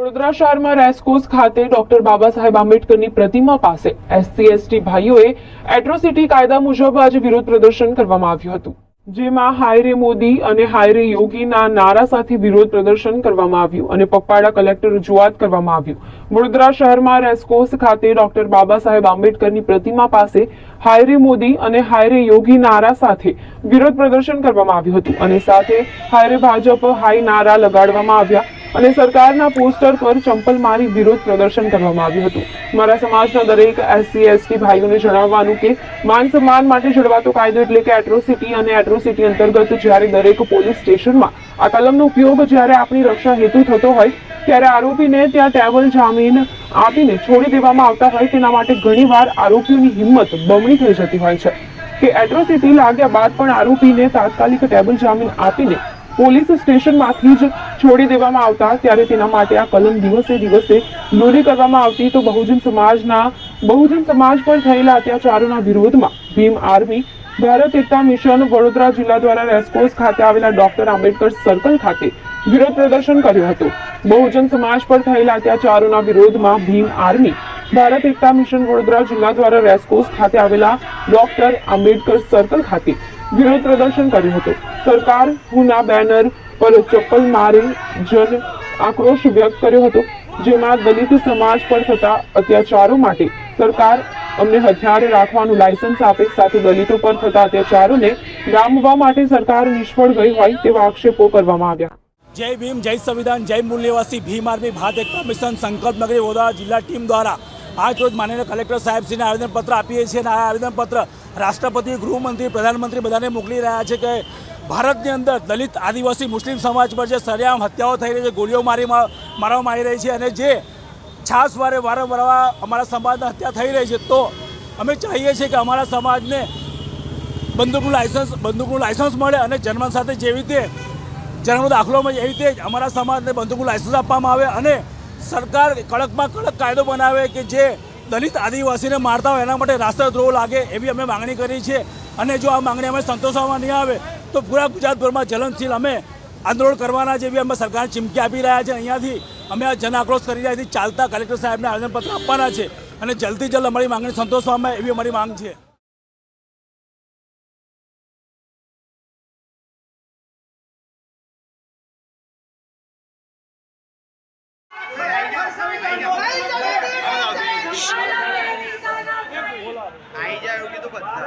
વડોદરા શહેરમાં રેસકોર્સ ખાતે ડોક્ટર બાબા સાહેબ આંબેડકરની પ્રતિમા પાસે એસસી, એસટી ભાઈઓએ એટ્રોસિટી કાયદા મુજબ આજે વિરોધ પ્રદર્શન કરવામાં આવ્યું હતું. જેમાં હાય રે મોદી અને હાય રે યોગીના નારા સાથે વિરોધ પ્રદર્શન કરવામાં આવ્યું અને પપ્પાડા કલેક્ટર રજૂઆત કરવામાં આવ્યું. વડોદરા શહેરમાં રેસકોર્સ ખાતે ડોક્ટર બાબા સાહેબ આંબેડકરની પ્રતિમા પાસે હાય રે મોદી અને હાય રે યોગી નારા સાથે વિરોધ પ્રદર્શન કરવામાં આવ્યું હતું અને સાથે હાય રે ભાજપ હાય નારા લગાડવામાં આવ્યા. અને સરકારના પોસ્ટર પર ચંપલ મારી વિરોધ પ્રદર્શન કરવામાં આવ્યું હતું. મારા સમાજના દરેક એસસી એસટી ભાઈઓને જણાવવાનું કે માન સન્માન માટે જળવાતો કાયદો એટલે કે એટ્રોસિટી અને એટ્રોસિટી અંતર્ગત જ્યારે દરેક પોલીસ સ્ટેશનમાં આ કલમનો ઉપયોગ જ્યારે આપણી રક્ષા હેતુ થતો હોય, ત્યારે આરોપીને ત્યાં ટેબલ જામીન આપીને છોડી દેવામાં આવતા હોય તેના માટે ઘણીવાર આરોપીઓની હિંમત બમણી થઈ જતી હોય છે. કે એટ્રોસિટી લાગ્યા બાદ પણ આરોપીને તાત્કાલિક ટેબલ જામીન આપીને પોલીસ સ્ટેશનમાંથી જ છોડી દેવામાં આવતા ત્યારે તેના માટે આ કલમ દિવસે દિવસે લોરી કરવામાં આવતી. તો બહુજન સમાજના, બહુજન સમાજ પર થયેલા અત્યાચારોના વિરોધમાં ભીમ આર્મી, ભારત એકતા મિશન, વડોદરા જિલ્લા દ્વારા રેસકોર્સ ખાતે આવેલા ડોક્ટર આંબેડકર સર્કલ ખાતે વિરોધ પ્રદર્શન કર્યું હતું. બહુજન સમાજ પર થયેલા અત્યાચારોના વિરોધમાં ભીમ આર્મી ભારત એકતા મિશન વડોદરા જિલ્લા દ્વારા રેસકોર્સ ખાતે આવેલા ડોક્ટર આંબેડકર સર્કલ ખાતે વિરોધ પ્રદર્શન કર્યું હતું. સરકાર હુના બેનર પર ચપ્પલ મારી જન આક્રોશ વ્યક્ત કર્યો હતો. જેમાં દલિત સમાજ પર થતા અત્યાચારો માટે સરકાર અમને હથિયાર રાખવાનું લાયસન્સ આપે, સાથે દલિતો પર થતા અત્યાચારોને ડામવા માટે સરકાર નિષ્ફળ ગઈ હોય તેવા આક્ષેપો કરવામાં આવ્યા. જય ભીમ, જય સંવિધાન, જય મૂલ્યવાસી ભીમ આર્મી ભારત એકતા મિશન સંકલ્પ નગરી વડોદરા જિલ્લા ટીમ દ્વારા આજ રોજ માનનીય કલેક્ટર સાહેબશ્રીને આવેદનપત્ર આપીએ છીએ અને આ આવેદનપત્ર રાષ્ટ્રપતિ, ગૃહમંત્રી, પ્રધાનમંત્રી બધાને મોકલી રહ્યા છે કે ભારતની અંદર દલિત આદિવાસી મુસ્લિમ સમાજ પર જે સરેઆમ હત્યાઓ થઈ રહી છે, ગોળીઓ મારી મારવા આવી રહી છે અને જે છાસ વારે વારંવાર અમારા સમાજની હત્યા થઈ રહી છે, તો અમે ચાહીએ છીએ કે અમારા સમાજને બંદૂકનું લાયસન્સ બંદૂકનું લાયસન્સ મળે અને જન્મ સાથે જેવી રીતે જન્મનો દાખલો મળે, એવી રીતે જ અમારા સમાજને બંદૂકનું લાયસન્સ આપવામાં આવે અને સરકાર કડકમાં કડક કાયદો બનાવે કે જે દલિત આદિવાસીને મારતા હોય એના માટે રાષ્ટ્રદ્રોહ લાગે એવી અમે માંગણી કરી છે. અને જો આ માંગણી અમે સંતોષવામાં નહીં આવે, તો પૂરા ગુજરાતભરમાં જલનશીલ અમે આંદોલન કરવાના જેવી અમે સરકારને ચીમકી આપી રહ્યા છે. અહીંયાથી અમે આ જન આક્રોશ કરી રહ્યા છીએ. ચાલતા કલેક્ટર સાહેબને આવેદનપત્ર આપવાના છે. અને જલ્દી જલ્દ અમારી માંગણી સંતોષવામાં એવી અમારી માંગ છે. આઈ જાય એવું કીધું બધા.